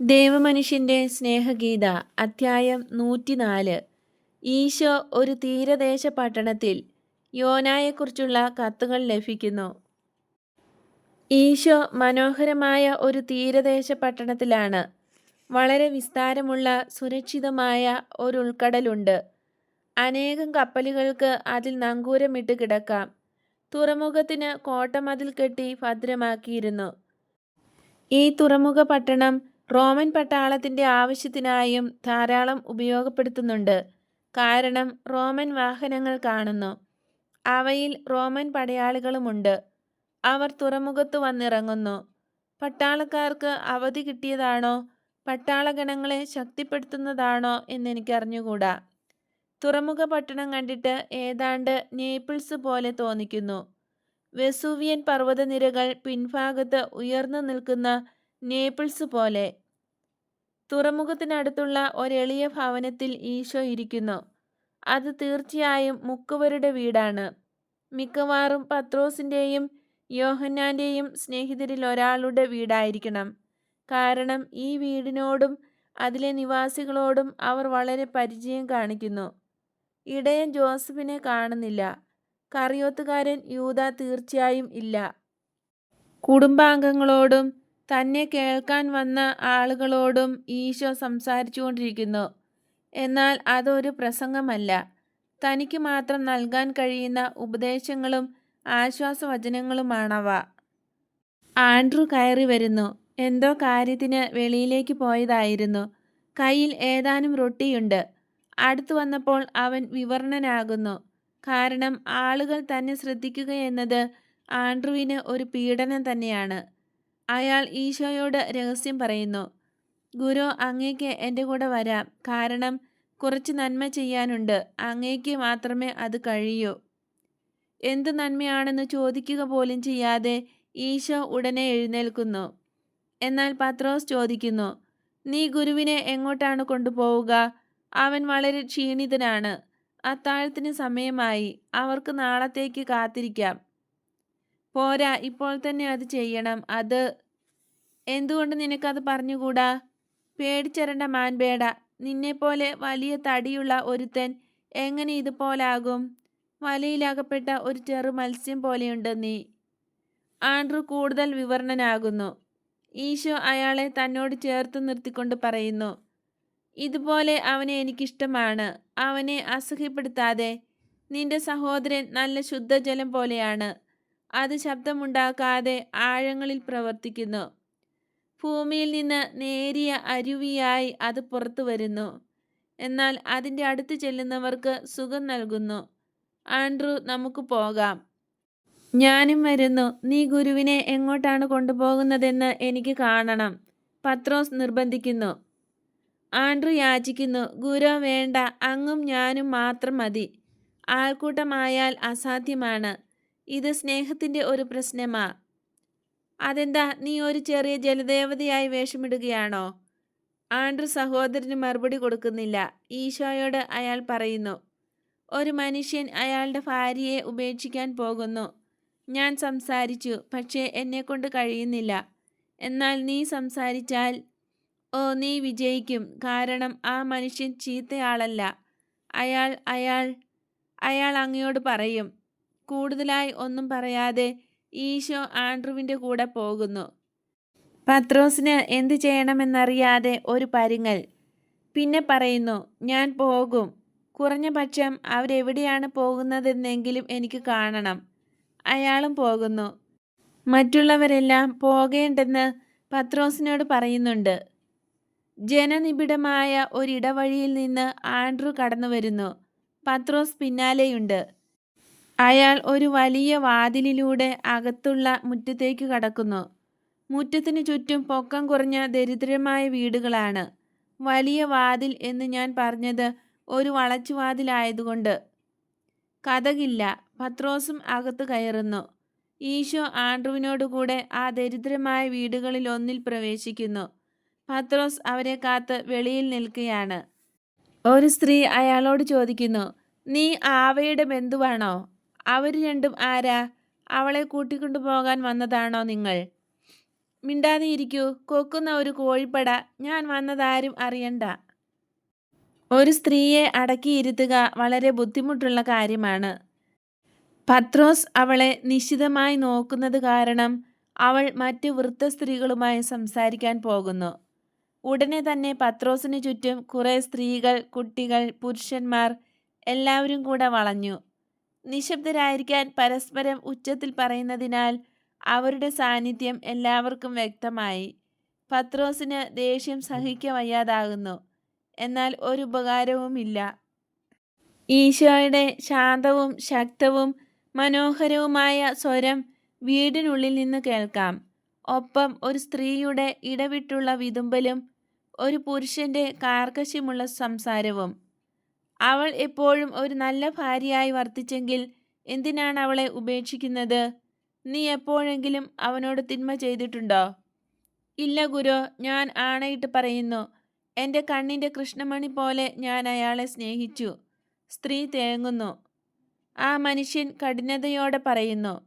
ദേവമനുഷ്യന്റെ സ്നേഹഗീത അധ്യായം നൂറ്റിനാല്. ഈശോ ഒരു തീരദേശ പട്ടണത്തിൽ യോനായെക്കുറിച്ചുള്ള കത്തുകൾ ലഭിക്കുന്നു. ഈശോ മനോഹരമായ ഒരു തീരദേശ പട്ടണത്തിലാണ് വളരെ വിസ്താരമുള്ള സുരക്ഷിതമായ ഒരു ഉൾക്കടലുണ്ട്. അനേകം കപ്പലുകൾക്ക് അതിൽ നങ്കൂരമിട്ട് കിടക്കാം. തുറമുഖത്തിന് കോട്ടമതിൽ കെട്ടി ഭദ്രമാക്കിയിരുന്നു. ഈ തുറമുഖ പട്ടണം റോമൻ പട്ടാളത്തിന്റെ ആവശ്യത്തിനായും ധാരാളം ഉപയോഗപ്പെടുത്തുന്നുണ്ട്. കാരണം റോമൻ വാഹനങ്ങൾ കാണുന്നു. അവയിൽ റോമൻ പടയാളികളുമുണ്ട്. അവർ തുറമുഖത്ത് വന്നിറങ്ങുന്നു. പട്ടാളക്കാർക്ക് അവധി കിട്ടിയതാണോ? പട്ടാളഗണങ്ങളെ ശക്തിപ്പെടുത്തുന്നതാണോ എന്നെനിക്കറിഞ്ഞുകൂടാ. തുറമുഖ പട്ടണം കണ്ടിട്ട് ഏതാണ്ട് നേപ്പിൾസ് പോലെ തോന്നിക്കുന്നു. വെസൂവിയൻ പർവതനിരകൾ പിൻഭാഗത്ത് ഉയർന്നു നിൽക്കുന്ന നേപ്പിൾസ് പോലെ. തുറമുഖത്തിനടുത്തുള്ള ഒരെളിയ ഭവനത്തിൽ ഈശോ ഇരിക്കുന്നു. അത് തീർച്ചയായും മുക്കുവരുടെ വീടാണ്. മിക്കവാറും പത്രോസിന്റെയും യോഹന്നാന്റെയും സ്നേഹിതരിൽ ഒരാളുടെ വീടായിരിക്കണം. കാരണം ഈ വീടിനോടും അതിലെ നിവാസികളോടും അവർ വളരെ പരിചയം കാണിക്കുന്നു. ഇടയൻ ജോസഫിനെ കാണുന്നില്ല. കറിയോത്തുകാരൻ യൂത തീർച്ചയായും ഇല്ല. കുടുംബാംഗങ്ങളോടും തന്നെ കേൾക്കാൻ വന്ന ആളുകളോടും ഈശോ സംസാരിച്ചുകൊണ്ടിരിക്കുന്നു. എന്നാൽ അതൊരു പ്രസംഗമല്ല. തനിക്ക് മാത്രം നൽകാൻ കഴിയുന്ന ഉപദേശങ്ങളും ആശ്വാസവചനങ്ങളുമാണവ. ആൻഡ്രു കയറി വരുന്നു. എന്തോ കാര്യത്തിന് വെളിയിലേക്ക് പോയതായിരുന്നു. കയ്യിൽ ഏതാനും റൊട്ടിയുണ്ട്. അടുത്തു വന്നപ്പോൾ അവൻ വിവരണനാകുന്നു. കാരണം ആളുകൾ തന്നെ ശ്രദ്ധിക്കുക എന്നത് ആൻഡ്രുവിന് ഒരു പീഡനം തന്നെയാണ്. അയാൾ ഈശോയോട് രഹസ്യം പറയുന്നു ഗുരു അങ്ങേക്ക് എന്റെ കൂടെ വരാം. കാരണം കുറച്ച് നന്മ ചെയ്യാനുണ്ട്. അങ്ങേക്ക് മാത്രമേ അത് കഴിയൂ. എന്ത് നന്മയാണെന്ന് ചോദിക്കുക പോലും ചെയ്യാതെ ഈശോ ഉടനെ എഴുന്നേൽക്കുന്നു. എന്നാൽ പത്രോസ് ചോദിക്കുന്നു നീ ഗുരുവിനെ എങ്ങോട്ടാണ് കൊണ്ടുപോവുക? അവൻ വളരെ ക്ഷീണിതനാണ്. അത്താഴത്തിന് സമയമായി. അവർക്ക് നാളത്തേക്ക് കാത്തിരിക്കാം. പോരാ ഇപ്പോൾ തന്നെ അത് ചെയ്യണം. അത് എന്തുകൊണ്ട് നിനക്കത് പറഞ്ഞുകൂടാ? പേടിച്ചരണ്ട മാൻപേട. നിന്നെപ്പോലെ വലിയ തടിയുള്ള ഒരുത്തൻ എങ്ങനെ ഇതുപോലാകും? വലയിലകപ്പെട്ട ഒരു ചെറു മത്സ്യം പോലെയുണ്ട് നീ. ആൻഡ്രു കൂടുതൽ വിവരണനാകുന്നു. ഈശോ അയാളെ തന്നോട് ചേർത്ത് നിർത്തിക്കൊണ്ട് പറയുന്നു ഇതുപോലെ അവനെ എനിക്കിഷ്ടമാണ്. അവനെ അസഹ്യപ്പെടുത്താതെ. നിന്റെ സഹോദരൻ നല്ല ശുദ്ധജലം പോലെയാണ്. അത് ശബ്ദമുണ്ടാക്കാതെ ആഴങ്ങളിൽ പ്രവർത്തിക്കുന്നു. ഭൂമിയിൽ നിന്ന് നേരിയ അരുവിയായി അത് പുറത്തു വരുന്നു. എന്നാൽ അതിന്റെ അടുത്ത് ചെല്ലുന്നവർക്ക് സുഖം നൽകുന്നു. ആൻഡ്രു നമുക്ക് പോകാം. ഞാനും വരുന്നു. നീ ഗുരുവിനെ എങ്ങോട്ടാണ് കൊണ്ടുപോകുന്നതെന്ന് എനിക്ക് കാണണം. പത്രോസ് നിർബന്ധിക്കുന്നു. ആൻഡ്രു യാചിക്കുന്നു. ഗുരു വേണ്ട. അങ്ങും ഞാനും മാത്രം മതി. ആൾക്കൂട്ടമായാൽ അസാധ്യമാണ്. ഇത് സ്നേഹത്തിന്റെ ഒരു പ്രശ്നമാ. അതെന്താ നീ ഒരു ചെറിയ ജലദേവതയായി വേഷമിടുകയാണോ? ആൻഡ്രു സഹോദരന് മറുപടി കൊടുക്കുന്നില്ല. ഈശോയോട് അയാൾ പറയുന്നു ഒരു മനുഷ്യൻ അയാളുടെ ഭാര്യയെ ഉപേക്ഷിക്കാൻ പോകുന്നു. ഞാൻ സംസാരിച്ചു പക്ഷേ എന്നെക്കൊണ്ട് കഴിയുന്നില്ല. എന്നാൽ നീ സംസാരിച്ചാൽ ഓ നീ വിജയിക്കും. കാരണം ആ മനുഷ്യൻ ചീത്തയാളല്ല. അയാൾ അയാൾ അയാൾ അങ്ങയോട് പറയും കൂടുതലായി ഒന്നും പറയാതെ ഈശോ ആൻഡ്രുവിന്റെ കൂടെ പോകുന്നു. പത്രോസിന് എന്തു ചെയ്യണമെന്നറിയാതെ ഒരു പരുങ്ങൽ. പിന്നെ പറയുന്നു ഞാൻ പോകും. കുറഞ്ഞ പക്ഷം അവരെവിടെയാണ് പോകുന്നതെന്നെങ്കിലും എനിക്ക് കാണണം. അയാളും പോകുന്നു. മറ്റുള്ളവരെല്ലാം പോകേണ്ടെന്ന് പത്രോസിനോട് പറയുന്നുണ്ട്. ജനനിബിഡമായ ഒരിടവഴിയിൽ നിന്ന് ആൻഡ്രു കടന്നു വരുന്നു പത്രോസ് പിന്നാലെയുണ്ട്. അയാൾ ഒരു വലിയ വാതിലിലൂടെ അകത്തുള്ള മുറ്റത്തേക്ക് കടക്കുന്നു. മുറ്റത്തിന് ചുറ്റും പൊക്കം കുറഞ്ഞ ദരിദ്രമായ വീടുകളാണ്. വലിയ വാതിൽ എന്ന് ഞാൻ പറഞ്ഞത് ഒരു വളച്ചുവാതിലായതുകൊണ്ട്. കഥകില്ല. പത്രോസും അകത്ത് കയറുന്നു. ഈശോ ആൻഡ്രുവിനോടുകൂടെ ആ ദരിദ്രമായ വീടുകളിൽ ഒന്നിൽ പ്രവേശിക്കുന്നു. പത്രോസ് അവരെ കാത്ത് വെളിയിൽ നിൽക്കുകയാണ്. ഒരു സ്ത്രീ അയാളോട് ചോദിക്കുന്നു നീ ആവയുടെ ബന്ധുവാണോ? അവർ രണ്ടും ആരാ? അവളെ കൂട്ടിക്കൊണ്ടു പോകാൻ വന്നതാണോ നിങ്ങൾ? മിണ്ടാതെ ഇരിക്കൂ. കൊക്കുന്ന ഒരു കോഴിപ്പട. ഞാൻ വന്നതാരും അറിയണ്ട. ഒരു സ്ത്രീയെ അടക്കിയിരുത്തുക വളരെ ബുദ്ധിമുട്ടുള്ള കാര്യമാണ്. പത്രോസ് അവളെ നിശിതമായി നോക്കുന്നത് കാരണം അവൾ മറ്റ് വൃത്ത സ്ത്രീകളുമായി സംസാരിക്കാൻ പോകുന്നു. ഉടനെ തന്നെ പത്രോസിന് ചുറ്റും കുറേ സ്ത്രീകൾ കുട്ടികൾ പുരുഷന്മാർ എല്ലാവരും കൂടെ വളഞ്ഞു. നിശബ്ദരായിരിക്കാൻ പരസ്പരം ഉച്ചത്തിൽ പറയുന്നതിനാൽ അവരുടെ സാന്നിധ്യം എല്ലാവർക്കും വ്യക്തമായി. പത്രോസിന് ദേഷ്യം സഹിക്ക വയ്യാതാകുന്നു. എന്നാൽ ഒരു ഉപകാരവുമില്ല ഈശോയുടെ ശാന്തവും ശക്തവും മനോഹരവുമായ സ്വരം വീടിനുള്ളിൽ നിന്ന് കേൾക്കാം. ഒപ്പം ഒരു സ്ത്രീയുടെ ഇടവിട്ടുള്ള വിതുമ്പലും ഒരു പുരുഷന്റെ കാർക്കശ്യമുള്ള സംസാരവും. അവൾ എപ്പോഴും ഒരു നല്ല ഭാര്യയായി വർത്തിച്ചെങ്കിൽ എന്തിനാണ് അവളെ ഉപേക്ഷിക്കുന്നത്? നീ എപ്പോഴെങ്കിലും അവനോട് തിന്മ ചെയ്തിട്ടുണ്ടോ? ഇല്ല ഗുരു ഞാൻ ആണയിട്ട് പറയുന്നു. എന്റെ കണ്ണിന്റെ കൃഷ്ണമണി പോലെ ഞാൻ അയാളെ സ്നേഹിച്ചു. സ്ത്രീ തേങ്ങുന്നു. ആ മനുഷ്യൻ കഠിനതയോടെ പറയുന്നു.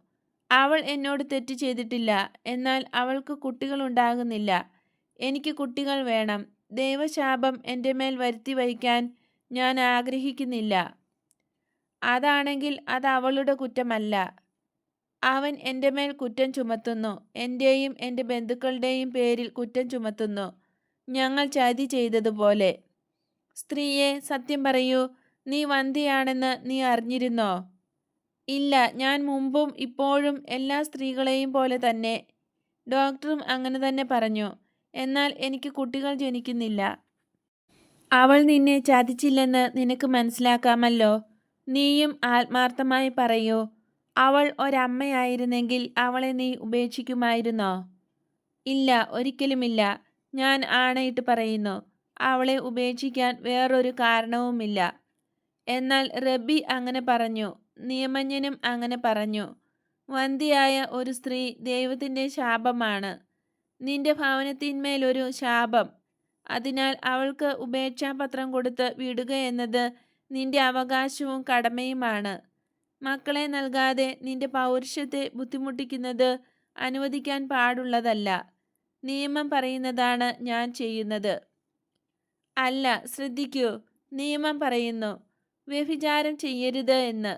അവൾ എന്നോട് തെറ്റ് ചെയ്തിട്ടില്ല. എന്നാൽ അവൾക്ക് കുട്ടികൾ ഉണ്ടാകുന്നില്ല. എനിക്ക് കുട്ടികൾ വേണം. ദൈവശാപം എന്റെ മേൽ വരുത്തി വയ്ക്കാൻ ഞാൻ ആഗ്രഹിക്കുന്നില്ല. അതാണെങ്കിൽ അത് അവളുടെ കുറ്റമല്ല. അവൻ എന്റെ മേൽ കുറ്റം ചുമത്തുന്നു. എന്റെയും എന്റെ ബന്ധുക്കളുടെയും പേരിൽ കുറ്റം ചുമത്തുന്നു. ഞങ്ങൾ ചതി ചെയ്തതുപോലെ. സ്ത്രീയെ സത്യം പറയൂ. നീ വന്ധ്യയാണെന്ന് നീ അറിഞ്ഞിരുന്നോ? ഇല്ല. ഞാൻ മുമ്പും ഇപ്പോഴും എല്ലാ സ്ത്രീകളെയും പോലെ തന്നെ. ഡോക്ടറും അങ്ങനെ തന്നെ പറഞ്ഞു. എന്നാൽ എനിക്ക് കുട്ടികൾ ജനിക്കുന്നില്ല. അവൾ നിന്നെ ചതിച്ചില്ലെന്ന് നിനക്ക് മനസ്സിലാക്കാമല്ലോ. നീയും ആത്മാർത്ഥമായി പറയൂ അവൾ ഒരമ്മയായിരുന്നെങ്കിൽ അവളെ നീ ഉപേക്ഷിക്കുമായിരുന്നോ? ഇല്ല ഒരിക്കലുമില്ല. ഞാൻ ആണയിട്ട് പറയുന്നു അവളെ ഉപേക്ഷിക്കാൻ വേറൊരു കാരണവുമില്ല. എന്നാൽ റബ്ബി അങ്ങനെ പറഞ്ഞു നിയമജ്ഞനും അങ്ങനെ പറഞ്ഞു വന്ധ്യയായ ഒരു സ്ത്രീ ദൈവത്തിന്റെ ശാപമാണ്. നിന്റെ ഭവനത്തിന്മേലൊരു ശാപം അതിനാൽ അവൾക്ക് ഉപേക്ഷാപത്രം കൊടുത്ത് വിടുക എന്നത് നിന്റെ അവകാശവും കടമയുമാണ്. മക്കളെ നൽകാതെ നിന്റെ പൗരുഷത്തെ ബുദ്ധിമുട്ടിക്കുന്നത് അനുവദിക്കാൻ പാടുള്ളതല്ല. നിയമം പറയുന്നതാണ് ഞാൻ ചെയ്യുന്നത്. അല്ല ശ്രദ്ധിക്കൂ. നിയമം പറയുന്നു വ്യഭിചാരം ചെയ്യരുത് എന്ന്.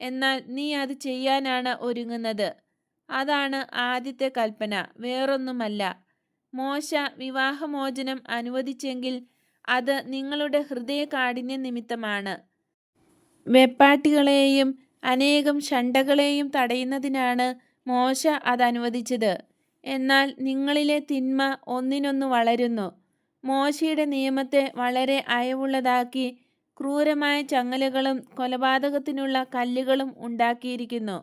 എന്നാൽ നീ അത് ചെയ്യാനാണ് ഒരുങ്ങുന്നത്. അതാണ് ആദ്യത്തെ കൽപ്പന. വേറൊന്നുമല്ല. മോശ വിവാഹമോചനം അനുവദിച്ചെങ്കിൽ അത് നിങ്ങളുടെ ഹൃദയ കാഠിന്യ നിമിത്തമാണ്. വെപ്പാട്ടികളെയും അനേകം ഷണ്ടകളെയും തടയുന്നതിനാണ് മോശ അത് അനുവദിച്ചത് എന്നാൽ നിങ്ങളിലെ തിന്മ ഒന്നിനൊന്ന് വളരുന്നു. മോശയുടെ നിയമത്തെ വളരെ അയവുള്ളതാക്കി ക്രൂരമായ ചങ്ങലകളും കൊലപാതകത്തിനുള്ള കല്ലുകളും ഉണ്ടാക്കിയിരിക്കുന്നു.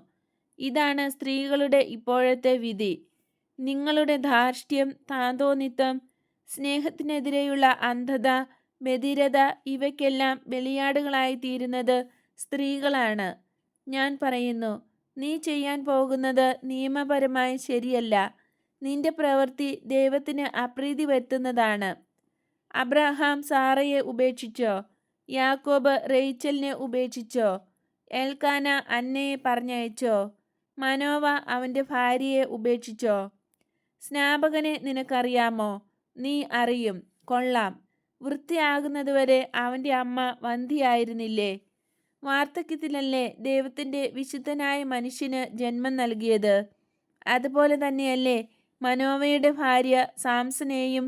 ഇതാണ് സ്ത്രീകളുടെ ഇപ്പോഴത്തെ വിധി. നിങ്ങളുടെ ധാർഷ്ട്യം താന്തോന്നിത്വം സ്നേഹത്തിനെതിരെയുള്ള അന്ധത ബധിരത ഇവയ്ക്കെല്ലാം ബലിയാടുകളായി തീരുന്നത് സ്ത്രീകളാണ്. ഞാൻ പറയുന്നു നീ ചെയ്യാൻ പോകുന്നത് നിയമപരമായി ശരിയല്ല. നിന്റെ പ്രവൃത്തി ദൈവത്തിന് അപ്രീതി വരുത്തുന്നതാണ്. അബ്രഹാം സാറയെ ഉപേക്ഷിച്ചോ? യാക്കോബ് റെയ്ച്ചലിനെ ഉപേക്ഷിച്ചോ? എൽക്കാന അന്നയെ പറഞ്ഞയച്ചോ? മനോവ അവന്റെ ഭാര്യയെ ഉപേക്ഷിച്ചോ? സ്നാപകനെ നിനക്കറിയാമോ? നീ അറിയും. കൊള്ളാം. വൃത്തിയാകുന്നതുവരെ അവന്റെ അമ്മ വന്ധിയായിരുന്നില്ലേ വാർദ്ധക്യത്തിലല്ലേ ദൈവത്തിന്റെ വിശുദ്ധനായ മനുഷ്യന് ജന്മം നൽകിയത്? അതുപോലെ തന്നെയല്ലേ മനോവയുടെ ഭാര്യ സാംസനെയും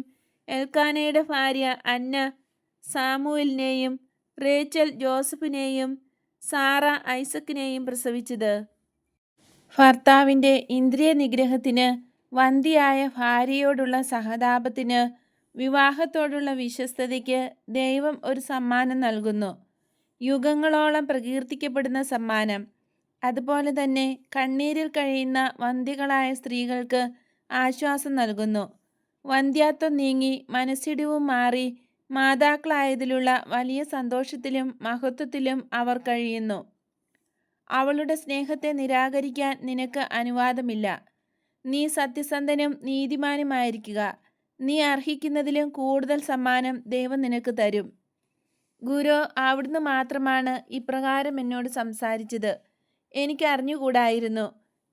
എൽക്കാനയുടെ ഭാര്യ അന്ന സാമുവലിനെയും റേച്ചൽ ജോസഫിനെയും സാറ ഐസക്കിനെയും പ്രസവിച്ചത്. ഭർത്താവിന്റെ ഇന്ദ്രിയ നിഗ്രഹത്തിന് വന്ധ്യയായ ഭാര്യയോടുള്ള സഹതാപത്തിന് വിവാഹത്തോടുള്ള വിശ്വസ്തതയ്ക്ക് ദൈവം ഒരു സമ്മാനം നൽകുന്നു. യുഗങ്ങളോളം പ്രകീർത്തിക്കപ്പെടുന്ന സമ്മാനം. അതുപോലെ തന്നെ കണ്ണീരിൽ കഴിയുന്ന വന്ധ്യകളായ സ്ത്രീകൾക്ക് ആശ്വാസം നൽകുന്നു. വന്ധ്യാത്വം നീങ്ങി മനസ്സിടിവും മാറി മാതാക്കളായതിലുള്ള വലിയ സന്തോഷത്തിലും മഹത്വത്തിലും അവർ കഴിയുന്നു. അവളുടെ സ്നേഹത്തെ നിരാകരിക്കാൻ നിനക്ക് അനുവാദമില്ല. നീ സത്യസന്ധനും നീതിമാനുമായിരിക്കുക. നീ അർഹിക്കുന്നതിലും കൂടുതൽ സമ്മാനം ദൈവം നിനക്ക് തരും. ഗുരു അവിടുന്ന് മാത്രമാണ് ഇപ്രകാരം എന്നോട് സംസാരിച്ചത്. എനിക്ക് അറിഞ്ഞുകൂടായിരുന്നു.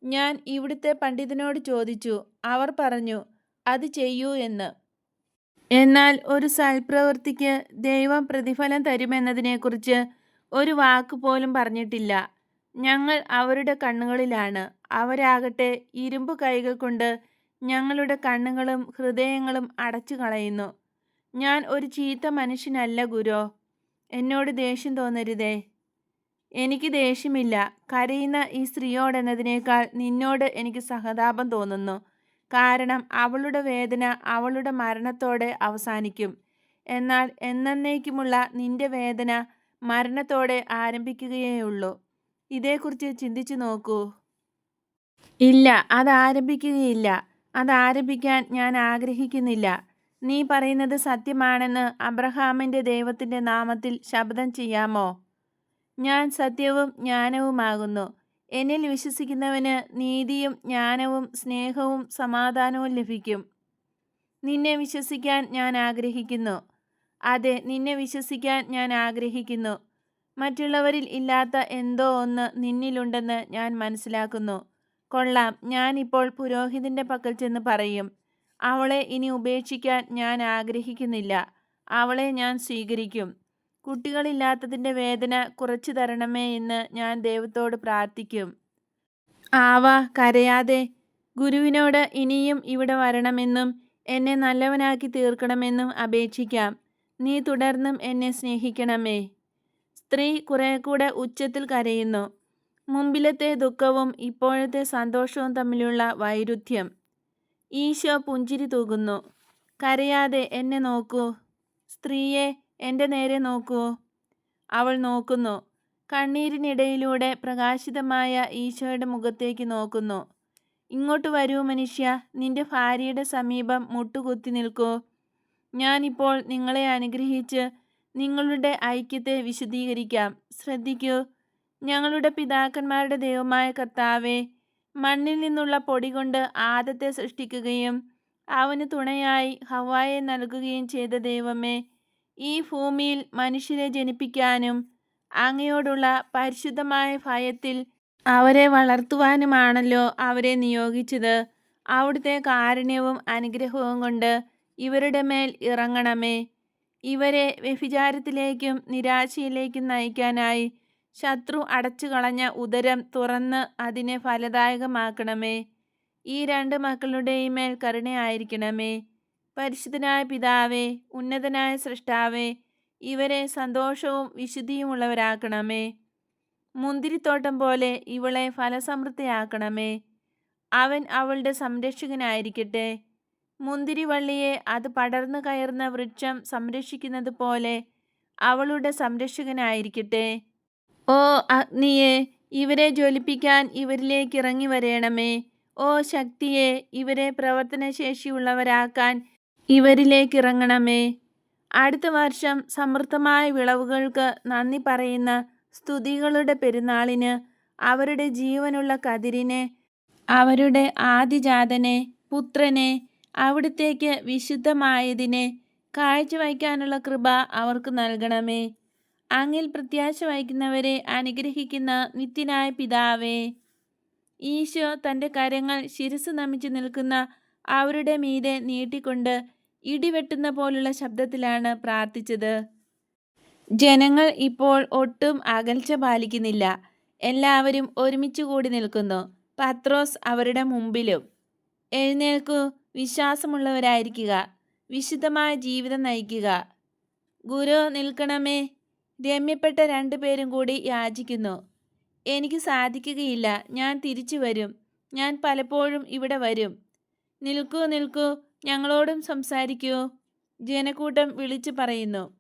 ഞാൻ ഇവിടുത്തെ പണ്ഡിതനോട് ചോദിച്ചു. അവർ പറഞ്ഞു അത് ചെയ്യൂ എന്ന്. എന്നാൽ ഒരു സൽപ്രവൃത്തിക്ക് ദൈവം പ്രതിഫലം തരുമെന്നതിനെക്കുറിച്ച് ഒരു വാക്ക് പോലും പറഞ്ഞിട്ടില്ല. ഞങ്ങൾ അവരുടെ കണ്ണുകളിലാണ്. അവരാകട്ടെ ഇരുമ്പ് കൈകൾ കൊണ്ട് ഞങ്ങളുടെ കണ്ണുകളും ഹൃദയങ്ങളും അടച്ചു കളയുന്നു. ഞാൻ ഒരു ചീത്ത മനുഷ്യനല്ല ഗുരോ. എന്നോട് ദേഷ്യം തോന്നരുതേ. എനിക്ക് ദേഷ്യമില്ല. കരയുന്ന ഈ സ്ത്രീയോടെന്നതിനേക്കാൾ നിന്നോട് എനിക്ക് സഹതാപം തോന്നുന്നു. കാരണം അവളുടെ വേദന അവളുടെ മരണത്തോടെ അവസാനിക്കും. എന്നാൽ എന്നേക്കുമുള്ള നിന്റെ വേദന മരണത്തോടെ ആരംഭിക്കുകയേയുള്ളൂ. ഇതേക്കുറിച്ച് ചിന്തിച്ചു നോക്കൂ. ഇല്ല അത് ആരംഭിക്കുകയില്ല അത് ആരംഭിക്കാൻ ഞാൻ ആഗ്രഹിക്കുന്നില്ല. നീ പറയുന്നത് സത്യമാണെന്ന് അബ്രഹാമിന്റെ ദൈവത്തിന്റെ നാമത്തിൽ ശബ്ദം ചെയ്യാമോ? ഞാൻ സത്യവും ജ്ഞാനവുമാകുന്നു. എന്നിൽ വിശ്വസിക്കുന്നവന് നീതിയും ജ്ഞാനവും സ്നേഹവും സമാധാനവും ലഭിക്കും. നിന്നെ വിശ്വസിക്കാൻ ഞാൻ ആഗ്രഹിക്കുന്നു. അതെ നിന്നെ വിശ്വസിക്കാൻ ഞാൻ ആഗ്രഹിക്കുന്നു. മറ്റുള്ളവരിൽ ഇല്ലാത്ത എന്തോ ഒന്ന് നിന്നിലുണ്ടെന്ന് ഞാൻ മനസ്സിലാക്കുന്നു. കൊള്ളാം. ഞാനിപ്പോൾ പുരോഹിതന്റെ പക്കൽ ചെന്ന് പറയും അവളെ ഇനി ഉപേക്ഷിക്കാൻ ഞാൻ ആഗ്രഹിക്കുന്നില്ല. അവളെ ഞാൻ സ്വീകരിക്കും. കുട്ടികളില്ലാത്തതിന്റെ വേദന കുറച്ചു തരണമേ എന്ന് ഞാൻ ദൈവത്തോട് പ്രാർത്ഥിക്കും. ആവ കരയാതെ. ഗുരുവിനോട് ഇനിയും ഇവിടെ വരണമെന്നും എന്നെ നല്ലവനാക്കി തീർക്കണമെന്നും അപേക്ഷിക്കാം. നീ തുടർന്നും എന്നെ സ്നേഹിക്കണമേ. സ്ത്രീ കുറേ കൂടെ ഉച്ചത്തിൽ കരയുന്നു. മുമ്പിലത്തെ ദുഃഖവും ഇപ്പോഴത്തെ സന്തോഷവും തമ്മിലുള്ള വൈരുദ്ധ്യം. ഈശോ പുഞ്ചിരി തൂകുന്നു. കരയാതെ എന്നെ നോക്കൂ. സ്ത്രീയെ എന്റെ നേരെ നോക്കൂ. അവൾ നോക്കുന്നു. കണ്ണീരിനിടയിലൂടെ പ്രകാശിതമായ ഈശോയുടെ മുഖത്തേക്ക് നോക്കുന്നു. ഇങ്ങോട്ട് വരൂ മനുഷ്യ. നിന്റെ ഭാര്യയുടെ സമീപം മുട്ടുകുത്തി നിൽക്കൂ. ഞാനിപ്പോൾ നിങ്ങളെ അനുഗ്രഹിച്ച് നിങ്ങളുടെ ഐക്യത്തെ വിശദീകരിക്കാം ശ്രദ്ധിക്കൂ. ഞങ്ങളുടെ പിതാക്കന്മാരുടെ ദൈവമായ കർത്താവെ മണ്ണിൽ നിന്നുള്ള പൊടി കൊണ്ട് ആദത്തെ സൃഷ്ടിക്കുകയും അവന് തുണയായി ഹവായെ നൽകുകയും ചെയ്ത ദൈവമേ ഈ ഭൂമിയിൽ മനുഷ്യരെ ജനിപ്പിക്കാനും അങ്ങയോടുള്ള പരിശുദ്ധമായ ഭയത്തിൽ അവരെ വളർത്തുവാനുമാണല്ലോ അവരെ നിയോഗിച്ചത്. അവിടുത്തെ കാരുണ്യവും അനുഗ്രഹവും കൊണ്ട് ഇവരുടെ മേൽ ഇറങ്ങണമേ. ഇവരെ വ്യഭിചാരത്തിലേക്കും നിരാശയിലേക്കും നയിക്കാനായി ശത്രു അടച്ചു കളഞ്ഞ ഉദരം തുറന്ന് അതിനെ ഫലദായകമാക്കണമേ. ഈ രണ്ട് മക്കളുടെയും മേൽ കരുണയായിരിക്കണമേ പരിശുദ്ധനായ പിതാവേ ഉന്നതനായ സൃഷ്ടാവേ ഇവരെ സന്തോഷവും വിശുദ്ധിയുമുള്ളവരാക്കണമേ മുന്തിരിത്തോട്ടം പോലെ ഇവളെ ഫലസമൃദ്ധിയാക്കണമേ. അവൻ അവളുടെ സംരക്ഷകനായിരിക്കട്ടെ. മുന്തിരിവള്ളിയെ അത് പടർന്നു കയറുന്ന വൃക്ഷം സംരക്ഷിക്കുന്നത് പോലെ അവളുടെ സംരക്ഷകനായിരിക്കട്ടെ. ഓ അഗ്നിയെ ഇവരെ ജ്വലിപ്പിക്കാൻ ഇവരിലേക്ക് ഇറങ്ങി വരേണമേ. ഓ ശക്തിയെ ഇവരെ പ്രവർത്തനശേഷിയുള്ളവരാക്കാൻ ഇവരിലേക്ക് ഇറങ്ങണമേ അടുത്ത വർഷം സമൃദ്ധമായ വിളവുകൾക്ക് നന്ദി പറയുന്ന സ്തുതികളുടെ പെരുന്നാളിന് അവരുടെ ജീവനുള്ള കതിരിനെ അവരുടെ ആദിജാതനെ പുത്രനെ അവിടുത്തേക്ക് വിശുദ്ധമായതിനെ കാഴ്ചവയ്ക്കാനുള്ള കൃപ അവർക്ക് നൽകണമേ. അങ്ങിൽ പ്രത്യാശ വഹിക്കുന്നവരെ അനുഗ്രഹിക്കുന്ന നിത്യനായ പിതാവേ ഈശോ തന്റെ കരങ്ങൾ ശിരസ് നമിച്ചു നിൽക്കുന്ന അവരുടെ മീതെ നീട്ടിക്കൊണ്ട് ഇടിവെട്ടുന്ന പോലുള്ള ശബ്ദത്തിലാണ് പ്രാർത്ഥിച്ചത്. ജനങ്ങൾ ഇപ്പോൾ ഒട്ടും അകൽച്ച പാലിക്കുന്നില്ല. എല്ലാവരും ഒരുമിച്ച് കൂടി നിൽക്കുന്നു. പത്രോസ് അവരുടെ മുമ്പിലും. എഴുന്നേൽക്കൂ വിശ്വാസമുള്ളവരായിരിക്കുക. വിശുദ്ധമായ ജീവിതം നയിക്കുക. ഗുരു നിൽക്കണമേ. രമ്യപ്പെട്ട രണ്ടുപേരും കൂടി യാചിക്കുന്നു. എനിക്ക് സാധിക്കുകയില്ല. ഞാൻ തിരിച്ചു വരും. ഞാൻ പലപ്പോഴും ഇവിടെ വരും. നിൽക്കൂ നിൽക്കൂ. ഞങ്ങളോടും സംസാരിക്കൂ. ജനക്കൂട്ടം വിളിച്ചു പറയുന്നു.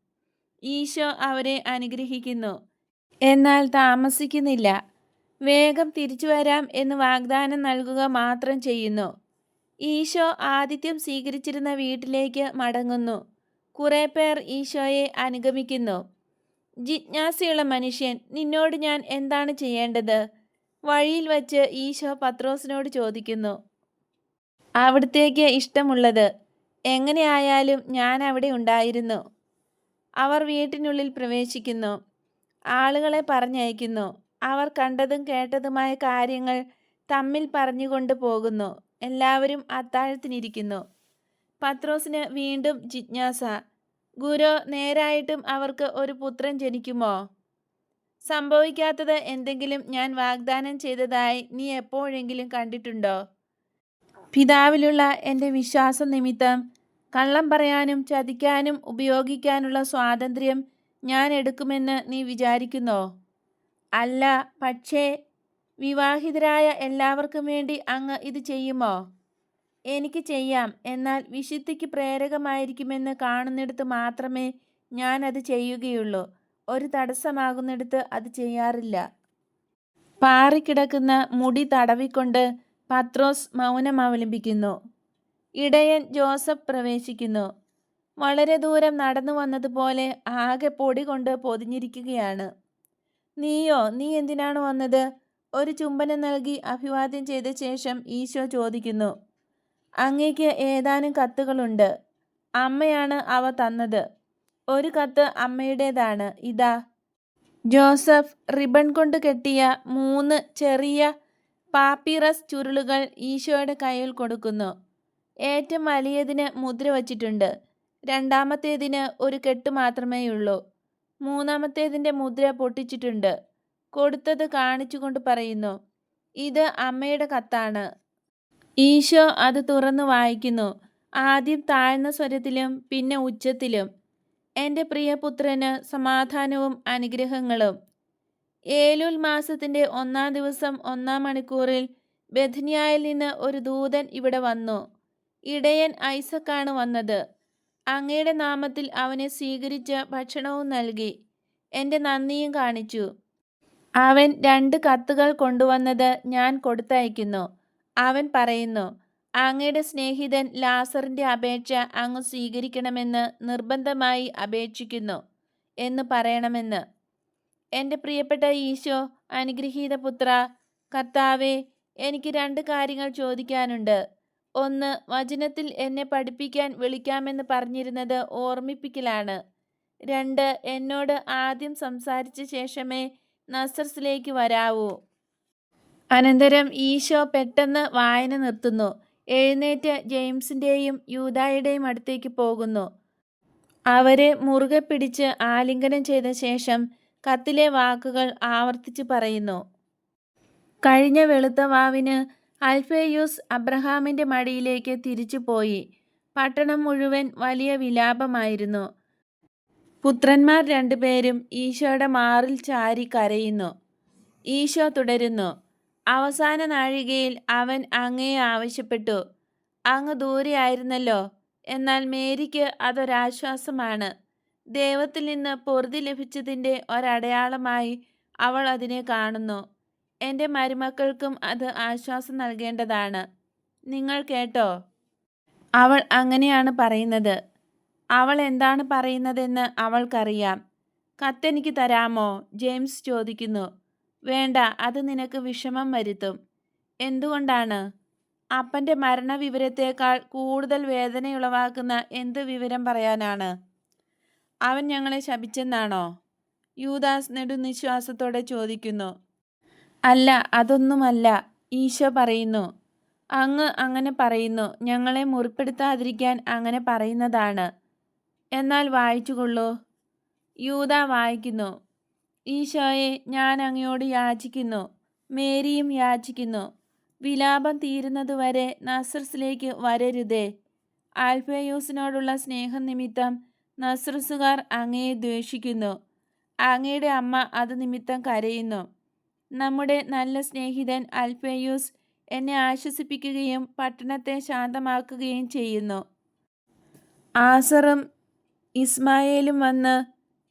ഈശോ അവരെ അനുഗ്രഹിക്കുന്നു. എന്നാൽ താമസിക്കുന്നില്ല. വേഗം തിരിച്ചു വരാം എന്ന് വാഗ്ദാനം നൽകുക മാത്രം ചെയ്യുന്നു. ഈശോ ആദിത്യം സ്വീകരിച്ചിരുന്ന വീട്ടിലേക്ക് മടങ്ങുന്നു. കുറേ പേർ ഈശോയെ അനുഗമിക്കുന്നു. ജിജ്ഞാസയുള്ള മനുഷ്യൻ നിന്നോട് ഞാൻ എന്താണ് ചെയ്യേണ്ടത്? വഴിയിൽ വച്ച് ഈശോ പത്രോസിനോട് ചോദിക്കുന്നു. അവിടത്തേക്ക് ഇഷ്ടമുള്ളത് എങ്ങനെയായാലും ഞാൻ അവിടെ ഉണ്ടായിരുന്നു. അവർ വീട്ടിനുള്ളിൽ പ്രവേശിക്കുന്നു. ആളുകളെ പറഞ്ഞയക്കുന്നു. അവർ കണ്ടതും കേട്ടതുമായ കാര്യങ്ങൾ തമ്മിൽ പറഞ്ഞുകൊണ്ട് പോകുന്നു. എല്ലാവരും അത്താഴത്തിനിരിക്കുന്നു. പത്രോസിന് വീണ്ടും ജിജ്ഞാസ ഗുരു നേരായിട്ടും അവർക്ക് ഒരു പുത്രൻ ജനിക്കുമോ? സംഭവിക്കാത്തത് എന്തെങ്കിലും ഞാൻ വാഗ്ദാനം ചെയ്തതായി നീ എപ്പോഴെങ്കിലും കണ്ടിട്ടുണ്ടോ? പിതാവിലുള്ള എന്റെ വിശ്വാസം നിമിത്തം കള്ളം പറയാനും ചതിക്കാനും ഉപയോഗിക്കാനുള്ള സ്വാതന്ത്ര്യം ഞാൻ എടുക്കുമെന്ന് നീ വിചാരിക്കുന്നോ? അല്ല പക്ഷേ വിവാഹിതരായ എല്ലാവർക്കും വേണ്ടി അങ്ങ് ഇത് ചെയ്യുമോ? എനിക്ക് ചെയ്യാം. എന്നാൽ വിശുദ്ധിക്ക് പ്രേരകമായിരിക്കുമെന്ന് കാണുന്നിടത്ത് മാത്രമേ ഞാൻ അത് ചെയ്യുകയുള്ളൂ. ഒരു തടസ്സമാകുന്നിടത്ത് അത് ചെയ്യാറില്ല. പാറിക്കിടക്കുന്ന മുടി തടവിക്കൊണ്ട് പത്രോസ് മൗനം അവലംബിക്കുന്നു. ഇടയൻ ജോസഫ് പ്രവേശിക്കുന്നു. വളരെ ദൂരം നടന്നു വന്നതുപോലെ ആകെ പൊടി കൊണ്ട് പൊതിഞ്ഞിരിക്കുകയാണ്. നീയോ നീ എന്തിനാണ് വന്നത്? ഒരു ചുംബനം നൽകി അഭിവാദ്യം ചെയ്ത ശേഷം ഈശോ ചോദിക്കുന്നു. അങ്ങേക്ക് ഏതാനും കത്തുകളുണ്ട്. അമ്മയാണ് അവ തന്നത്. ഒരു കത്ത് അമ്മയുടേതാണ്. ഇതാ. ജോസഫ് റിബൺ കൊണ്ട് കെട്ടിയ മൂന്ന് ചെറിയ പാപ്പിറസ് ചുരുളുകൾ ഈശോയുടെ കയ്യിൽ കൊടുക്കുന്നു. ഏറ്റവും വലിയതിന് മുദ്ര വച്ചിട്ടുണ്ട്. രണ്ടാമത്തേതിന് ഒരു കെട്ട് മാത്രമേയുള്ളൂ. മൂന്നാമത്തേതിന്റെ മുദ്ര പൊട്ടിച്ചിട്ടുണ്ട്. കൊടുത്തത് കാണിച്ചുകൊണ്ട് പറയുന്നു. ഇത് അമ്മയുടെ കത്താണ്. ഈശോ അത് തുറന്നു വായിക്കുന്നു. ആദ്യം താഴ്ന്ന സ്വരത്തിലും പിന്നെ ഉച്ചത്തിലും. എന്റെ പ്രിയപുത്രന് സമാധാനവും അനുഗ്രഹങ്ങളും. ഏലുൽ മാസത്തിന്റെ ഒന്നാം ദിവസം ഒന്നാം മണിക്കൂറിൽ ബഥനിയായിൽ നിന്ന് ഒരു ദൂതൻ ഇവിടെ വന്നു. ഇടയൻ ഐസക്കാണ് വന്നത്. അങ്ങയുടെ നാമത്തിൽ അവനെ സ്വീകരിച്ച ഭക്ഷണവും നൽകി. എന്റെ നന്ദിയും കാണിച്ചു. അവൻ രണ്ട് കത്തുകൾ കൊണ്ടുവന്നത് ഞാൻ കൊടുത്തയക്കുന്നു. അവൻ പറയുന്നു അങ്ങയുടെ സ്നേഹിതൻ ലാസറിന്റെ അപേക്ഷ അങ്ങ് സ്വീകരിക്കണമെന്ന് നിർബന്ധമായി അപേക്ഷിക്കുന്നു എന്ന് പറയണമെന്ന്. എന്റെ പ്രിയപ്പെട്ട ഈശോ അനുഗ്രഹീത പുത്ര കർത്താവെ എനിക്ക് രണ്ട് കാര്യങ്ങൾ ചോദിക്കാനുണ്ട്. ഒന്ന് വചനത്തിൽ എന്നെ പഠിപ്പിക്കാൻ വിളിക്കാമെന്ന് പറഞ്ഞിരുന്നത് ഓർമ്മിപ്പിക്കലാണ്. രണ്ട് എന്നോട് ആദ്യം സംസാരിച്ച ശേഷമേ നസർസിലേക്ക് വരാവൂ. അനന്തരം ഈശോ പെട്ടെന്ന് വായന നിർത്തുന്നു. എഴുന്നേറ്റ് ജെയിംസിന്റെയും യൂതായുടെയും അടുത്തേക്ക് പോകുന്നു. അവരെ മുറുകെ പിടിച്ച് ആലിംഗനം ചെയ്ത ശേഷം കത്തിലെ വാക്കുകൾ ആവർത്തിച്ച് പറയുന്നു. കഴിഞ്ഞ വെളുത്ത വാവിന് അൽഫേയൂസ് അബ്രഹാമിന്റെ മടിയിലേക്ക് തിരിച്ചു പോയി. പട്ടണം മുഴുവൻ വലിയ വിലാപമായിരുന്നു. പുത്രന്മാർ രണ്ടുപേരും ഈശോയുടെ മാറിൽ ചാരി കരയുന്നു. ഈശോ തുടരുന്നു. അവസാന നാഴികയിൽ അവൻ അങ്ങയെ ആവശ്യപ്പെട്ടു. അങ്ങ് ദൂരെയായിരുന്നല്ലോ. എന്നാൽ മേരിക്ക് അതൊരാശ്വാസമാണ്. ദൈവത്തിൽ നിന്ന് പൊറുതി ലഭിച്ചതിന്റെ ഒരടയാളമായി അവൾ അതിനെ കാണുന്നു. എന്റെ മരുമക്കൾക്കും അത് ആശ്വാസം നൽകേണ്ടതാണ്. നിങ്ങൾ കേട്ടോ? അവൾ അങ്ങനെയാണ് പറയുന്നത്. അവൾ എന്താണ് പറയുന്നതെന്ന് അവൾക്കറിയാം. കത്തെനിക്ക് തരാമോ? ജെയിംസ് ചോദിക്കുന്നു. വേണ്ട അത് നിനക്ക് വിഷമം വരുത്തും. എന്തുകൊണ്ടാണ്? അപ്പന്റെ മരണവിവരത്തേക്കാൾ കൂടുതൽ വേദനയുളവാക്കുന്ന എന്ത് വിവരം പറയാനാണ്? അവൻ ഞങ്ങളെ ശപിച്ചെന്നാണോ? യൂദാസ് നെടുനിശ്വാസത്തോടെ ചോദിക്കുന്നു. അല്ല അതൊന്നുമല്ല. ഈശോ പറയുന്നു. അങ്ങ് അങ്ങനെ പറയുന്നു. ഞങ്ങളെ മുറിപ്പെടുത്താതിരിക്കാൻ അങ്ങനെ പറയുന്നതാണ്. എന്നാൽ വായിച്ചുകൊള്ളൂ. യൂത വായിക്കുന്നു. ഈശോയെ ഞാൻ അങ്ങയോട് യാചിക്കുന്നു. മേരിയും യാചിക്കുന്നു. വിലാപം തീരുന്നതുവരെ നസ്രസിലേക്ക് വരരുതേ. ആൽഫയൂസിനോടുള്ള സ്നേഹം നിമിത്തം നസ്രസുകാർ അങ്ങയെ ദ്വേഷിക്കുന്നു. അങ്ങയുടെ അമ്മ അത് നിമിത്തം കരയുന്നു. നമ്മുടെ നല്ല സ്നേഹിതൻ അൽഫയൂസ് എന്നെ ആശ്വസിപ്പിക്കുകയും പട്ടണത്തെ ശാന്തമാക്കുകയും ചെയ്യുന്നു. ആസറും ഇസ്മായേലും വന്ന്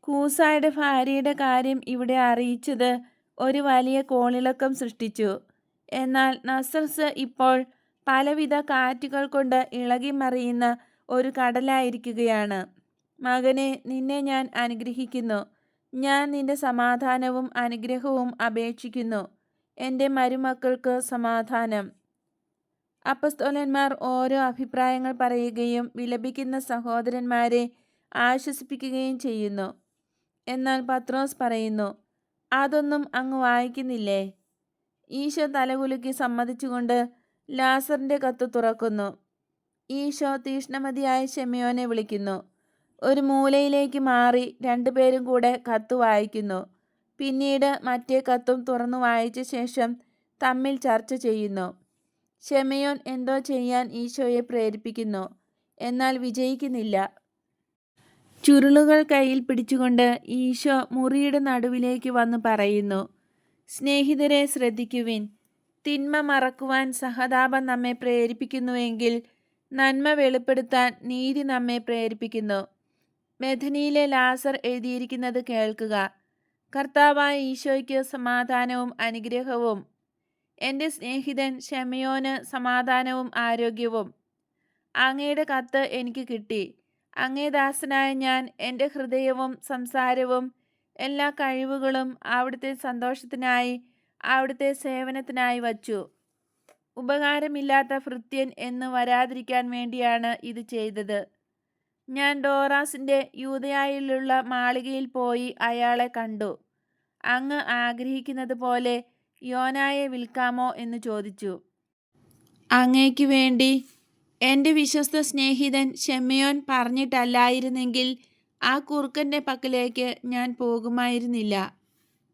കൂസായുടെ ഭാര്യയുടെ കാര്യം ഇവിടെ അറിയിച്ചത് ഒരു വലിയ കോളിളക്കം സൃഷ്ടിച്ചു. എന്നാൽ നസർസ് ഇപ്പോൾ പലവിധ കാറ്റുകൾ കൊണ്ട് ഇളകി മറിയുന്ന ഒരു കടലായിരിക്കുകയാണ്. മകനെ നിന്നെ ഞാൻ അനുഗ്രഹിക്കുന്നു. ഞാൻ നിന്റെ സമാധാനവും അനുഗ്രഹവും അപേക്ഷിക്കുന്നു. എന്റെ മരുമക്കൾക്ക് സമാധാനം. അപ്പസ്തോലന്മാർ ഓരോ അഭിപ്രായങ്ങൾ പറയുകയും വിലപിക്കുന്ന സഹോദരന്മാരെ ആശ്വസിപ്പിക്കുകയും ചെയ്യുന്നു. എന്നാൽ പത്രോസ് പറയുന്നു അതൊന്നും അങ്ങ് വായിക്കുന്നില്ലേ? ഈശോ തലകുലുക്കി സമ്മതിച്ചുകൊണ്ട് ലാസറിന്റെ കത്ത് തുറക്കുന്നു. ഈശോ തീഷ്ണമതിയായ ഷെമിയോനെ വിളിക്കുന്നു. ഒരു മൂലയിലേക്ക് മാറി രണ്ടുപേരും കൂടെ കത്ത് വായിക്കുന്നു. പിന്നീട് മറ്റേ കത്തും തുറന്നു വായിച്ച ശേഷം തമ്മിൽ ചർച്ച ചെയ്യുന്നു. ഷെമിയോൻ എന്തോ ചെയ്യാൻ ഈശോയെ പ്രേരിപ്പിക്കുന്നു. എന്നാൽ വിജയിക്കുന്നില്ല. ചുരുളുകൾ കയ്യിൽ പിടിച്ചുകൊണ്ട് ഈശോ മുറിയുടെ നടുവിലേക്ക് വന്ന് പറയുന്നു സ്നേഹിതരെ ശ്രദ്ധിക്കുവിൻ. തിന്മ മറക്കുവാൻ സഹതാപം നമ്മെ പ്രേരിപ്പിക്കുന്നുവെങ്കിൽ നന്മ വെളിപ്പെടുത്താൻ നീതി നമ്മെ പ്രേരിപ്പിക്കുന്നു. മെഥനിയിലെ ലാസർ എഴുതിയിരിക്കുന്നത് കേൾക്കുക. കർത്താവായ ഈശോയ്ക്ക് സമാധാനവും അനുഗ്രഹവും. എന്റെ സ്നേഹിതൻ ക്ഷമയോന് സമാധാനവും ആരോഗ്യവും. അങ്ങയുടെ കത്ത് എനിക്ക് കിട്ടി. അങ്ങേ ദാസനായ ഞാൻ എന്റെ ഹൃദയവും സംസാരവും എല്ലാ കഴിവുകളും അവിടുത്തെ സന്തോഷത്തിനായി അവിടുത്തെ സേവനത്തിനായി വച്ചു. ഉപകാരമില്ലാത്ത ഭൃത്യൻ എന്ന് വരാതിരിക്കാൻ വേണ്ടിയാണ് ഇത് ചെയ്തത്. ഞാൻ ഡോറാസിന്റെ യൂതയായിലുള്ള മാളികയിൽ പോയി അയാളെ കണ്ടു. അങ്ങ് ആഗ്രഹിക്കുന്നത് പോലെ യോനായെ വിൽക്കാമോ എന്ന് ചോദിച്ചു. അങ്ങേക്ക് വേണ്ടി എന്റെ വിശ്വസ്ത സ്നേഹിതൻ ഷെമ്മയോൻ പറഞ്ഞിട്ടല്ലായിരുന്നെങ്കിൽ ആ കുറുക്കന്റെ പക്കലേക്ക് ഞാൻ പോകുമായിരുന്നില്ല.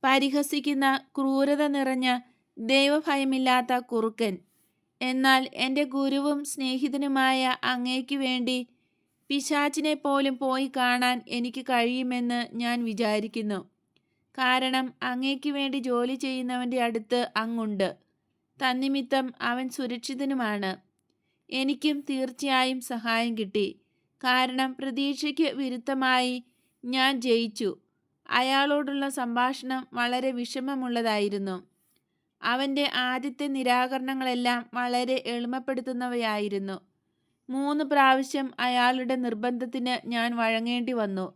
പരിഹസിക്കുന്ന ക്രൂരത നിറഞ്ഞ ദൈവഭയമില്ലാത്ത കുറുക്കൻ. എന്നാൽ എന്റെ ഗുരുവും സ്നേഹിതനുമായ അങ്ങയ്ക്ക് വേണ്ടി പിശാച്ചിനെ പോലും പോയി കാണാൻ എനിക്ക് കഴിയുമെന്ന് ഞാൻ വിചാരിക്കുന്നു. കാരണം അങ്ങേക്ക് വേണ്ടി ജോലി ചെയ്യുന്നവന്റെ അടുത്ത് അങ്ങുണ്ട്. തന്നിമിത്തം അവൻ സുരക്ഷിതനുമാണ്. എനിക്കും തീർച്ചയായും സഹായം കിട്ടി. കാരണം പ്രതീക്ഷയ്ക്ക് വിരുദ്ധമായി ഞാൻ ജയിച്ചു. അയാളോടുള്ള സംഭാഷണം വളരെ വിഷമമുള്ളതായിരുന്നു. അവന്റെ ആദ്യത്തെ നിരാകരണങ്ങളെല്ലാം വളരെ എളിമപ്പെടുത്തുന്നവയായിരുന്നു. മൂന്ന് പ്രാവശ്യം അയാളുടെ നിർബന്ധത്തിന് ഞാൻ വഴങ്ങേണ്ടി വന്നു.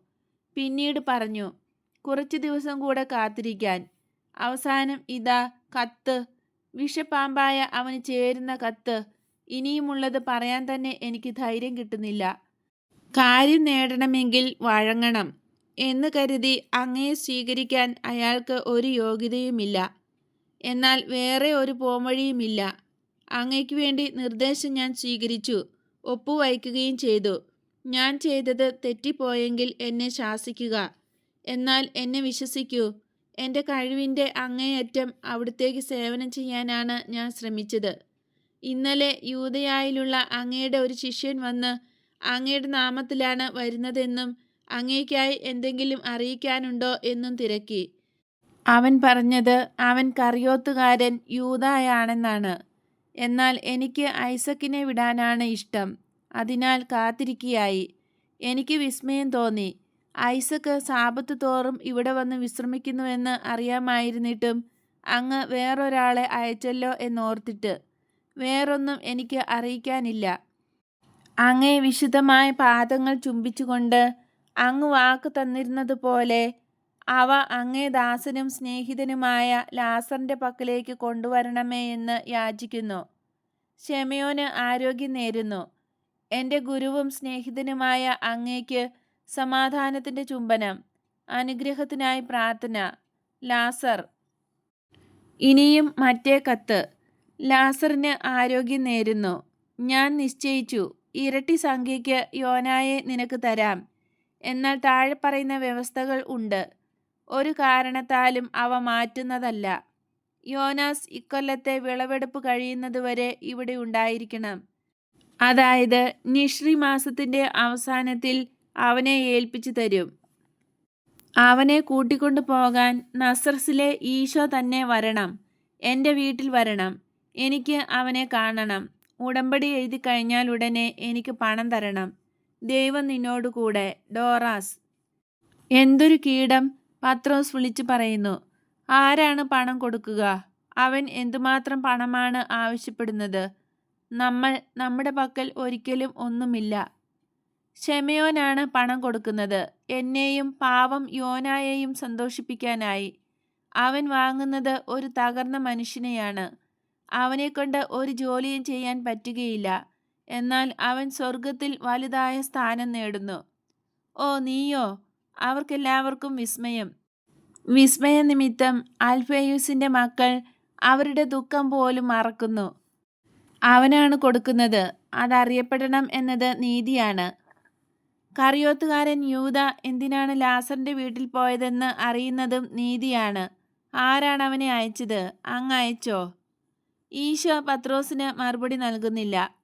പിന്നീട് പറഞ്ഞു കുറച്ച് ദിവസം കൂടെ കാത്തിരിക്കാൻ. അവസാനം ഇതാ കത്ത്. വിഷപ്പാമ്പായ അവന് ചേരുന്ന കത്ത്. ഇനിയുമുള്ളത് പറയാൻ തന്നെ എനിക്ക് ധൈര്യം കിട്ടുന്നില്ല. കാര്യം നേടണമെങ്കിൽ വഴങ്ങണം എന്ന് കരുതി അങ്ങയെ സ്വീകരിക്കാൻ അയാൾക്ക് ഒരു യോഗ്യതയുമില്ല. എന്നാൽ വേറെ ഒരു പോംവഴിയുമില്ല. അങ്ങയ്ക്ക് വേണ്ടി നിർദ്ദേശം ഞാൻ സ്വീകരിച്ചു ഒപ്പുവയ്ക്കുകയും ചെയ്തു. ഞാൻ ചെയ്തത് തെറ്റിപ്പോയെങ്കിൽ എന്നെ ശാസിക്കുക. എന്നാൽ എന്നെ വിശ്വസിക്കൂ. എന്റെ കഴിവിന്റെ അങ്ങേയറ്റം അവിടത്തേക്ക് സേവനം ചെയ്യാനാണ് ഞാൻ ശ്രമിച്ചത്. ഇന്നലെ യൂതയായിലുള്ള അങ്ങയുടെ ഒരു ശിഷ്യൻ വന്ന് അങ്ങയുടെ നാമത്തിലാണ് വരുന്നതെന്നും അങ്ങേക്കായി എന്തെങ്കിലും അറിയിക്കാനുണ്ടോ എന്നും തിരക്കി. അവൻ പറഞ്ഞത് അവൻ കറിയോത്തുകാരൻ യൂതായാണെന്നാണ് എന്നാൽ എനിക്ക് ഐസക്കിനെ വിടാനാണ് ഇഷ്ടം. അതിനാൽ കാത്തിരിക്കുകയായി എനിക്ക് വിസ്മയം തോന്നി. ഐസക്ക് സാപത്ത് തോറും ഇവിടെ വന്ന് വിശ്രമിക്കുന്നുവെന്ന് അറിയാമായിരുന്നിട്ടും അങ്ങ് വേറൊരാളെ അയച്ചല്ലോ എന്നോർത്തിട്ട് വേറൊന്നും എനിക്ക് അറിയിക്കാനില്ല. അങ്ങേ വിശുദ്ധമായ പാദങ്ങൾ ചുംബിച്ചുകൊണ്ട് അങ്ങ് വാക്ക് തന്നിരുന്നതുപോലെ അവ അങ്ങേ ദാസനും സ്നേഹിതനുമായ ലാസറിന്റെ പക്കലേക്ക് കൊണ്ടുവരണമേ എന്ന് യാചിക്കുന്നു. ഷെമയോന് ആരോഗ്യം നേരുന്നു. എന്റെ ഗുരുവും സ്നേഹിതനുമായ അങ്ങേക്ക് സമാധാനത്തിന്റെ ചുംബനം അനുഗ്രഹത്തിനായി പ്രാർത്ഥന. ലാസർ. ഇനിയും മറ്റേ കത്ത്. ലാസറിന് ആരോഗ്യം നേരുന്നു. ഞാൻ നിശ്ചയിച്ചു ഇരട്ടി സംഖ്യയ്ക്ക് യോനായെ നിനക്ക് തരാം. എന്നാൽ താഴെ പറയുന്ന വ്യവസ്ഥകൾ ഉണ്ട്. ഒരു കാരണത്താലും അവ മാറ്റുന്നതല്ല. യോനാസ് ഇക്കൊല്ലത്തെ വിളവെടുപ്പ് കഴിയുന്നതുവരെ ഇവിടെ ഉണ്ടായിരിക്കണം. അതായത് നിഷ്രി മാസത്തിന്റെ അവസാനത്തിൽ അവനെ ഏൽപ്പിച്ചു തരും. അവനെ കൂട്ടിക്കൊണ്ടു പോകാൻ നസ്രസിലെ ഈശോ തന്നെ വരണം. എന്റെ വീട്ടിൽ വരണം. എനിക്ക് അവനെ കാണണം. ഉടമ്പടി എഴുതി കഴിഞ്ഞാൽ ഉടനെ എനിക്ക് പണം തരണം. ദൈവം നിന്നോട് കൂടെ. ഡോറാസ്. എന്തൊരു കീടം? പത്രോസ് വിളിച്ചു പറയുന്നു. ആരാണ് പണം കൊടുക്കുക? അവൻ എന്തുമാത്രം പണമാണ് ആവശ്യപ്പെടുന്നത്? നമ്മൾ നമ്മുടെ പക്കൽ ഒരിക്കലും ഒന്നുമില്ല. ക്ഷമയോനാണ് പണം കൊടുക്കുന്നത്. എന്നെയും പാവം യോനായെയും സന്തോഷിപ്പിക്കാനായി. അവൻ വാങ്ങുന്നത് ഒരു തകർന്ന മനുഷ്യനെയാണ്. അവനെക്കൊണ്ട് ഒരു ജോലിയും ചെയ്യാൻ പറ്റുകയില്ല. എന്നാൽ അവൻ സ്വർഗത്തിൽ വലുതായ സ്ഥാനം നേടുന്നു. ഓ നീയോ? അവർക്കെല്ലാവർക്കും വിസ്മയം. വിസ്മയ നിമിത്തം അൽഫയൂസിന്റെ മക്കൾ അവരുടെ ദുഃഖം പോലും മറക്കുന്നു. അവനാണ് കൊടുക്കുന്നത്. അതറിയപ്പെടണം എന്നത് നീതിയാണ്. കറിയോത്തുകാരൻ യൂത എന്തിനാണ് ലാസറിന്റെ വീട്ടിൽ പോയതെന്ന് അറിയുന്നതും നീതിയാണ്. ആരാണ് അവനെ അയച്ചത്? അങ്ങ് അയച്ചോ? ഈശോ പത്രോസിന് മറുപടി നൽകുന്നില്ല.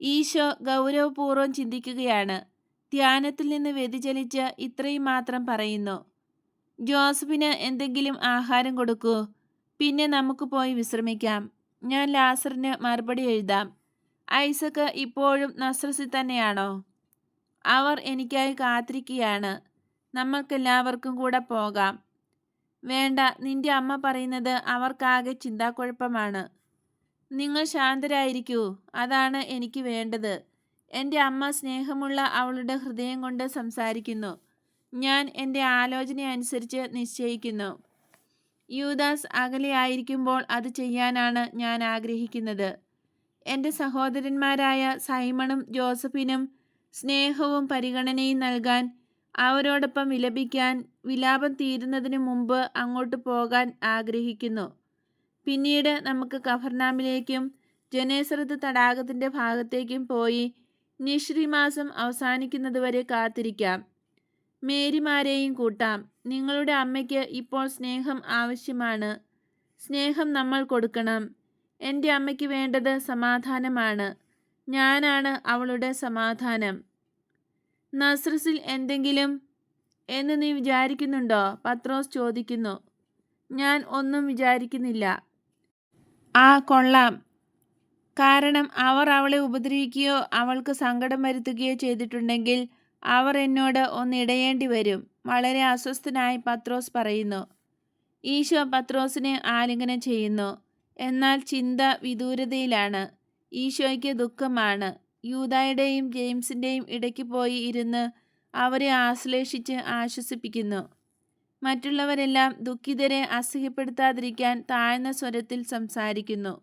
ഈശോ ഗൗരവപൂർവം ചിന്തിക്കുകയാണ്. ധ്യാനത്തിൽ നിന്ന് വ്യതിചലിച്ച് ഇത്രയും മാത്രം പറയുന്നു. ജോസഫിന് എന്തെങ്കിലും ആഹാരം കൊടുക്കൂ. പിന്നെ നമുക്ക് പോയി വിശ്രമിക്കാം. ഞാൻ ലാസറിന് മറുപടി എഴുതാം. ഐസക്ക് ഇപ്പോഴും നസ്രസി തന്നെയാണോ? അവർ എനിക്കായി കാത്തിരിക്കുകയാണ്. നമ്മൾക്കെല്ലാവർക്കും കൂടെ പോകാം. വേണ്ട നിന്റെ അമ്മ പറയുന്നത് അവർക്കാകെ ചിന്താക്കുഴപ്പമാണ്. നിങ്ങൾ ശാന്തരായിരിക്കൂ. അതാണ് എനിക്ക് വേണ്ടത്. എന്റെ അമ്മ സ്നേഹമുള്ള അവളുടെ ഹൃദയം കൊണ്ട് സംസാരിക്കുന്നു. ഞാൻ എന്റെ ആലോചന അനുസരിച്ച് നിശ്ചയിക്കുന്നു. യൂദാസ് അകലെയായിരിക്കുമ്പോൾ അത് ചെയ്യാനാണ് ഞാൻ ആഗ്രഹിക്കുന്നത്. എന്റെ സഹോദരന്മാരായ സൈമണും ജോസഫിനും സ്നേഹവും പരിഗണനയും നൽകാൻ അവരോടൊപ്പം വിലപിക്കാൻ വിലാപം തീരുന്നതിന് മുമ്പ് അങ്ങോട്ട് പോകാൻ ആഗ്രഹിക്കുന്നു. പിന്നീട് നമുക്ക് കഫർനാമിലേക്കും ജനേസറത്ത് തടാകത്തിന്റെ ഭാഗത്തേക്കും പോയി നിഷ്രി മാസം അവസാനിക്കുന്നതുവരെ കാത്തിരിക്കാം. മേരിമാരെയും കൂട്ടാം. നിങ്ങളുടെ അമ്മയ്ക്ക് ഇപ്പോൾ സ്നേഹം ആവശ്യമാണ്. സ്നേഹം നമ്മൾ കൊടുക്കണം. എന്റെ അമ്മയ്ക്ക് വേണ്ടത് സമാധാനമാണ്. ഞാനാണ് അവളുടെ സമാധാനം. നസ്രസിൽ എന്തെങ്കിലും എന്ന് നീ വിചാരിക്കുന്നുണ്ടോ? പത്രോസ് ചോദിക്കുന്നു. ഞാൻ ഒന്നും വിചാരിക്കുന്നില്ല. ആ കൊള്ളാം. കാരണം അവർ അവളെ ഉപദ്രവിക്കുകയോ അവൾക്ക് സങ്കടം വരുത്തുകയോ ചെയ്തിട്ടുണ്ടെങ്കിൽ അവർ എന്നോട് ഒന്നിടയേണ്ടി വരും. വളരെ അസ്വസ്ഥനായി പത്രോസ് പറയുന്നു. ഈശോ പത്രോസിനെ ആലിംഗനം ചെയ്യുന്നു. എന്നാൽ ചിന്ത വിദൂരതയിലാണ്. ഈശോയ്ക്ക് ദുഃഖമാണ്. യൂതായുടെയും ജെയിംസിന്റെയും ഇടയ്ക്ക് പോയി ഇരുന്ന് അവരെ ആശ്ലേഷിച്ച് ആശ്വസിപ്പിക്കുന്നു. മറ്റുള്ളവരെല്ലാം ദുഃഖിതരെ അസഹ്യപ്പെടുത്താതിരിക്കാൻ താഴ്ന്ന സ്വരത്തിൽ സംസാരിക്കുന്നു.